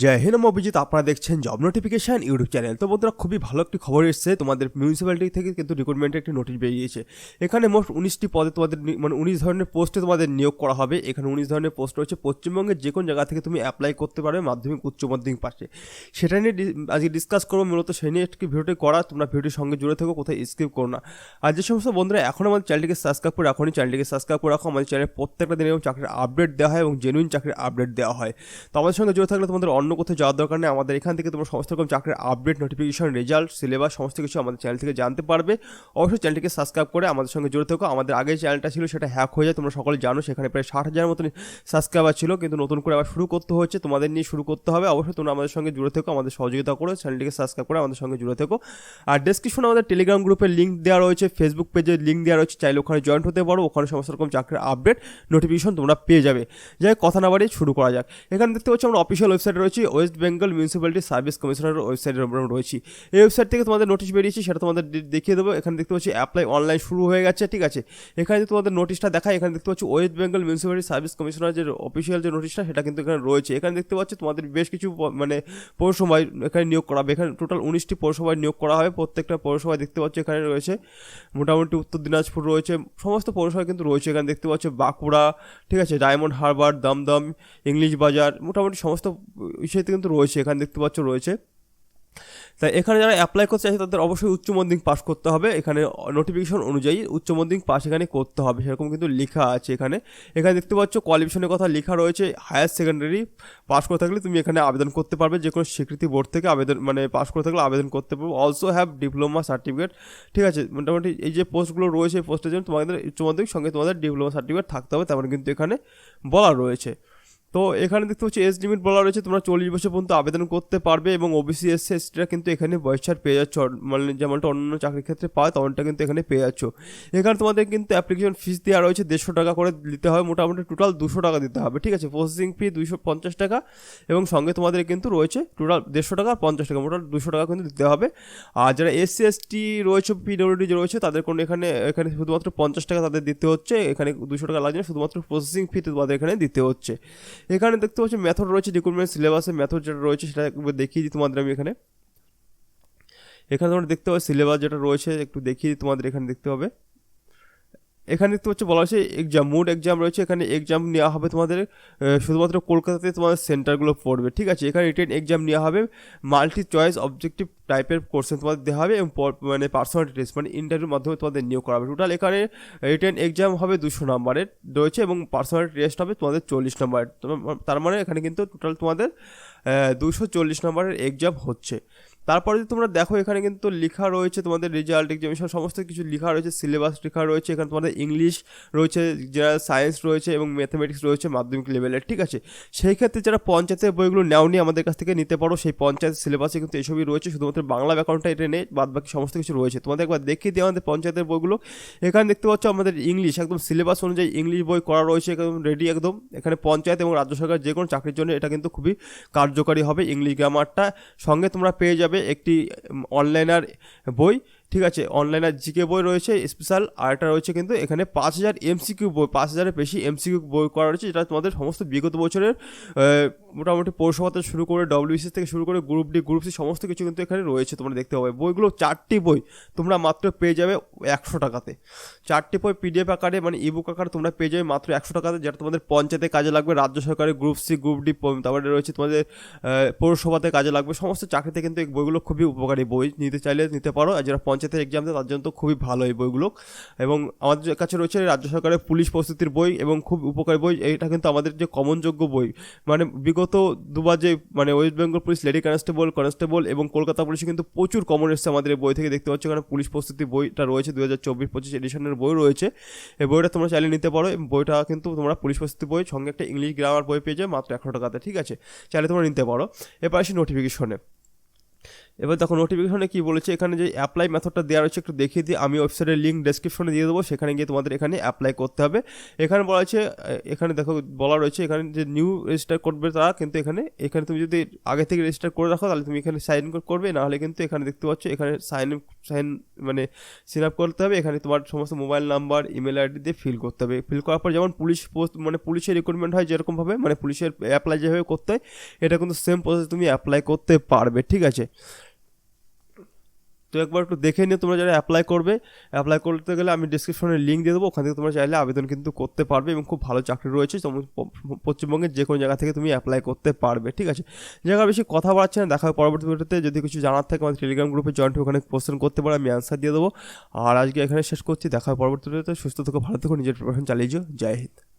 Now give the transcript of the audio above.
জয় হিন্দ অভিজিৎ। আপনারা দেখছেন job notification YouTube channel. তো বন্ধুরা, খুবই ভালো একটি খবর এসেছে। তোমাদের মিউনিসিপ্যালিটি থেকে কিন্তু রিক্রুটমেন্টের একটি নোটিশ বেরিয়েছে। এখানে মোট উনিশটি পদে তোমাদের মানে উনিশ ধরনের পোস্টে তোমাদের নিয়োগ করা হবে। এখানে উনিশ ধরনের পোস্ট রয়েছে। পশ্চিমবঙ্গের যে কোনো জায়গা থেকে তুমি অ্যাপ্লাই করতে পারবে মাধ্যমিক, উচ্চ মাধ্যমিক পাশে। সেটা নিয়ে আজকে ডিসকাস করব মূলত। সেই নিয়ে একটি ভিডিওটি করা। তোমরা ভিডিওটির সঙ্গে জুড়ে থেকো, কোথায় স্কিপ করো না। আর যে সমস্ত বন্ধুরা, এখন আমাদের চ্যানেলটিকে সাবস্ক্রাইব করে রাখুন চ্যানেলটিকে সাবস্ক্রাইব করে রাখো। আমাদের চ্যানেলে প্রত্যেকটা দিনে এবং চাকরির আপডেট দেওয়া হয় এবং জেনুইন চাকরির আপডেট দেওয়া হয়। তো আমাদের সঙ্গে জুড়ে থাকলে তোমাদের অন্য কোথাও যাওয়ার দরকার নেই। আমাদের এখান থেকে তোমরা সমস্ত রকম চাকরির আপডেট নোটিফিকেশন রেজাল্ট সিলেবাস সমস্ত কিছু আমাদের চ্যানেল থেকে জানতে পারবে। অবশ্যই চ্যানেলটিকে সাবস্ক্রাইব করে আমাদের সঙ্গে জুড়ে থেকো। আমাদের আগে চ্যানেলটা ছিল, সেটা হ্যাক হয়ে যায়। তোমরা সকলে জানো, সেখানে প্রায় ষাট হাজার মতন সাবস্ক্রাইবার ছিল। কিন্তু নতুন করে আবার শুরু করতে হচ্ছে, তোমাদের নিয়ে শুরু করতে হবে। অবশ্যই তোমরা আমাদের সঙ্গে জুড়ে থেকো, আমাদের সহযোগিতা করো চ্যানেলটিকে সাবস্ক্রাইব করে আমাদের সঙ্গে জুড়ে থেকো। আর ডেসক্রিপশনে আমাদের টেলিগ্রাম গ্রুপের লিঙ্ক দেওয়া রয়েছে ফেসবুক পেজের লিঙ্ক দেওয়া রয়েছে। চাইলে ওখানে জয়েন্ট হতে পারো, ওখানে সমস্ত রকম চাকরির আপডেট নোটিফিকেশন তোমরা পেয়ে যাবে। যাই কথা না বাড়িয়ে শুরু করা যাক। এখানে দেখতে পাচ্ছি, আমরা অফিসিয়াল ওয়েবসাইট রয়েছে। ওয়েস্ট বেঙ্গল মিউনিসিপ্যালিটি সার্ভিস কমিশনের আমরা রয়েছি। এই ওয়েবসাইট থেকে তোমাদের নোটিশ বেরিয়েছে, সেটা তোমাদের দেখিয়ে দেবো। এখানে দেখতে পাচ্ছি অ্যাপ্লাই অনলাইন শুরু হয়ে গেছে, ঠিক আছে? এখানে তোমাদের নোটিশটা দেখায়, এখানে দেখতে পাচ্ছি West Bengal municipality service commissioner যে অফিসিয়াল যে নোটিশটা সেটা কিন্তু এখানে রয়েছে। এখানে দেখতে পাচ্ছি তোমাদের বেশ কিছু মানে পৌরসভায় এখানে নিয়োগ করা হবে। এখানে টোটাল উনিশটি পৌরসভায় নিয়োগ করা হবে। প্রত্যেকটা পৌরসভায় দেখতে পাচ্ছি এখানে রয়েছে মোটামুটি উত্তর দিনাজপুর রয়েছে, সমস্ত পৌরসভা কিন্তু রয়েছে। এখানে দেখতে পাচ্ছি বাঁকুড়া, ঠিক আছে? ডায়মন্ড হারবার দমদম ইংলিশ বাজার মোটামুটি সমস্ত বিষয়তে কিন্তু রয়েছে, এখানে দেখতে পাচ্ছ রয়েছে। তাই এখানে যারা অ্যাপ্লাই করতে চাইছে, তাদের অবশ্যই উচ্চ মাধ্যমিক পাস করতে হবে। এখানে নোটিফিকেশন অনুযায়ী উচ্চ মাধ্যমিক পাস এখানে করতে হবে। সেরকম কিন্তু লেখা আছে এখানে। এখানে দেখতে পাচ্ছ কোয়ালিফিকেশনের কথা লেখা রয়েছে হায়ার সেকেন্ডারি পাস করে থাকলে তুমি এখানে আবেদন করতে পারবে। যে কোনো স্বীকৃতি বোর্ড থেকে আবেদন মানে পাস করে থাকলে আবেদন করতে পারবে। অলসো হ্যাভ ডিপ্লোমা সার্টিফিকেট ঠিক আছে? মোটামুটি এই যে পোস্টগুলো রয়েছে, এই পোস্টের জন্য তোমাদের উচ্চ মাধ্যমিক সঙ্গে তোমাদের ডিপ্লোমা সার্টিফিকেট থাকতে হবে। তেমন কিন্তু এখানে বলা রয়েছে। তো এখানে দেখতে পাচ্ছি এজ লিমিট বলা রয়েছে, তোমরা চল্লিশ বছর পর্যন্ত আবেদন করতে পারবে এবং ওবিসি এস এসটিরা কিন্তু এখানে বয়স ছাড় পেয়ে যাচ্ছ। মানে যেমনটা অন্য চাকরির ক্ষেত্রে পায় তেমনটা কিন্তু এখানে পেয়ে যাচ্ছ। এখানে তোমাদের কিন্তু অ্যাপ্লিকেশন ফিস দেওয়া রয়েছে, দেড়শো টাকা করে দিতে হবে, মোটামুটি টোটাল দুশো টাকা দিতে হবে, ঠিক আছে? প্রসেসিং ফি দুইশো পঞ্চাশ টাকা এবং সঙ্গে তোমাদের কিন্তু রয়েছে টোটাল দেড়শো টাকা আর পঞ্চাশ টাকা, মোটামুটি দুশো টাকা কিন্তু দিতে হবে। আর যারা এসসি এসটি রয়েছে পিডব্লিউডি রয়েছে, তাদের কোনো এখানে এখানে শুধুমাত্র পঞ্চাশ টাকা তাদের দিতে হচ্ছে, এখানে দুশো টাকা লাগছে শুধুমাত্র প্রসেসিং ফি তোমাদের এখানে দিতে হচ্ছে। এখানে দেখতে পাচ্ছি মেথড রয়েছে রিক্রুটমেন্ট সিলেবাসের মেথড যেটা রয়েছে, সেটা একবার দেখিয়ে দিই তোমাদের আমি এখানে। এখানে তোমরা দেখতে পাবে সিলেবাস যেটা রয়েছে, একটু দেখিয়ে তোমাদের এখানে দেখতে হবে এখানে দেখতে পাচ্ছ বলা হয়েছে এক্সাম মুড এক্সাম রয়েছে, এখানে এক্সাম নেওয়া হবে তোমাদের শুধুমাত্র কলকাতাতে তোমাদের সেন্টারগুলো পড়বে, ঠিক আছে? এখানে রিটেন এক্সাম নেওয়া হবে মাল্টি চয়েস অবজেক্টিভ টাইপের কোর্সেন তোমাদের দেওয়া হবে এবং মানে পার্সোনালিটি টেস্ট মানে ইন্টারভিউর মাধ্যমে তোমাদের নিয়োগ করা হবে। টোটাল এখানে রিটেন এক্সাম হবে দুশো নাম্বারের রয়েছে এবং পার্সোনালিটি টেস্ট হবে তোমাদের চল্লিশ নাম্বারের। তার মানে এখানে কিন্তু টোটাল তোমাদের দুশো চল্লিশ নাম্বারের এক্সাম হচ্ছে। তারপরে যদি তোমরা দেখো, এখানে কিন্তু লেখা রয়েছে তোমাদের রেজাল্ট এক্সামিনেশন সমস্ত কিছু লেখা রয়েছে সিলেবাস লেখা রয়েছে, এখানে তোমাদের ইংলিশ রয়েছে জেনারেল সায়েন্স রয়েছে এবং ম্যাথামেটিক্স রয়েছে, মাধ্যমিক লেভেলের ঠিক আছে? সেই ক্ষেত্রে যারা পঞ্চায়েতের বইগুলো নেও নেওনি আমাদের কাছ থেকে নিতে পারো, সেই পঞ্চায়েত সিলেবাসে কিন্তু এসবই রয়েছে, শুধুমাত্র বাংলা ব্যাকরণটা এটা নেই বাদ বাকি সমস্ত কিছু রয়েছে। তোমাদের একবার দেখিয়ে দিই আমাদের পঞ্চায়েতের বইগুলো। এখানে দেখতে পাচ্ছ আমাদের ইংলিশ একদম সিলেবাস অনুযায়ী ইংলিশ বই করা রয়েছে, একদম রেডি একদম। এখানে পঞ্চায়েত এবং রাজ্য সরকার যে কোনো চাকরির জন্য এটা কিন্তু খুবই কার্যকারী হবে ইংলিশ গ্রামারটা সঙ্গে তোমরা পেয়ে যাবে একটি অনলাইনার বই, ঠিক আছে? অনলাইনার জিকে বই রয়েছে স্পেশাল আর একটা রয়েছে কিন্তু এখানে পাঁচ হাজার এমসিকিউ বই, পাঁচ হাজারের বেশি এমসিকিউ বই করা রয়েছে, যেটা তোমাদের সমস্ত বিগত বছরের মোটামুটি পৌরসভাতে শুরু করে ডব্লিউবিসি থেকে শুরু করে গ্রুপ ডি গ্রুপ সি সমস্ত কিছু কিন্তু এখানে রয়েছে, তোমরা দেখতে পাবে। বইগুলো চারটি বই তোমরা মাত্র পেয়ে যাবে একশো টাকাতে। চারটি বই পিডিএফ আকারে মানে ইবুক আকারে তোমরা পেয়ে যাবে মাত্র একশো টাকাতে, যেটা তোমাদের পঞ্চায়েতে কাজে লাগবে, রাজ্য সরকারের গ্রুপ সি গ্রুপ ডি তারপরে রয়েছে তোমাদের পৌরসভাতে কাজে লাগবে, সমস্ত চাকরিতে কিন্তু এই বইগুলো খুবই উপকারী বই, নিতে চাইলে নিতে পারো। আর যারা পঞ্চায়েতের এক্সাম দেয়, তার জন্য তো খুবই ভালো এই বইগুলো। এবং আমাদের কাছে রয়েছে রাজ্য সরকারের পুলিশ প্রস্তুতির বই এবং খুব উপকারী বই এটা কিন্তু আমাদের যে কমনযোগ্য বই মানে বিগত দুবার যে মানে West Bengal police lady constable constable এবং কলকাতা পুলিশে কিন্তু প্রচুর কমন এসছে আমাদের বই থেকে দেখতে পাচ্ছ। কারণ পুলিশ প্রস্তুতি বইটা রয়েছে দু হাজার চব্বিশ পঁচিশ এডিশনের বই রয়েছে। এই বইটা তোমরা চাইলে নিতে পারো। বইটা কিন্তু তোমরা পুলিশ প্রস্তুতি বই, সঙ্গে একটা ইংলিশ গ্রামার বই পেয়ে যাবে মাত্র একশো টাকাতে, ঠিক আছে? চাইলে তোমরা নিতে পারো। এবার আসি নোটিফিকেশনে এবার দেখো নোটিফিকেশনে কি বলেছে? এখানে যে অ্যাপ্লাই মেথডটা দেওয়া রয়েছে একটু দেখিয়ে দিই। আমি ওয়েবসাইটের লিঙ্ক ডেসক্রিপশনে দিয়ে দেবো। সেখানে গিয়ে তোমাদের এখানে অ্যাপ্লাই করতে হবে। এখানে বলা আহ, এখানে দেখো বলা রয়েছে এখানে যে নিউ রেজিস্টার করবে তারা কিন্তু এখানে এখানে তুমি যদি আগে থেকে রেজিস্টার করে রাখো তাহলে তুমি এখানে সাইন ইন করবে। নাহলে কিন্তু এখানে দেখতে পাচ্ছ এখানে সাইন সাইন মানে সিন আপ করতে হবে। এখানে তোমার সমস্ত মোবাইল নাম্বার ইমেল আইডি দিয়ে ফিল করতে হবে। ফিল করার পর যেমন পুলিশ পোস্ট মানে পুলিশের রিক্রুটমেন্ট হয় যেরকমভাবে মানে পুলিশের অ্যাপ্লাই যেভাবে করতে হয় এটা কিন্তু সেম প্রসেস তুমি অ্যাপ্লাই করতে পারবে ঠিক আছে? তো একবার একটু দেখে নিয়ে তোমরা যারা অ্যাপ্লাই করবে। অ্যাপ্লাই করতে গেলে আমি ডিসক্রিপশনে লিঙ্ক দিয়ে দেবো, ওখান থেকে তোমরা চাইলে আবেদন কিন্তু করতে পারবে এবং খুব ভালো চাকরি রয়েছে। পশ্চিমবঙ্গের যে কোনো জায়গা থেকে তুমি অ্যাপ্লাই করতে পারবে, ঠিক আছে? জায়গা বেশি কথা বাড়ছে না, দেখা পরবর্তী ভিডিওতে। যদি কিছু জানার থাকে, আমাদের টেলিগ্রাম গ্রুপে জয়েন্ট ওখানে কোশ্চেন করতে পারো, আমি অ্যান্সার দিয়ে দেবো। আর আজকে এখানে শেষ করছি, দেখা পরবর্তী ভিডিওতে। সুস্থ থেকো, ভালো থেকো, নিজের প্রিপারেশন চালিয়ে যাও। জয় হিন্দ।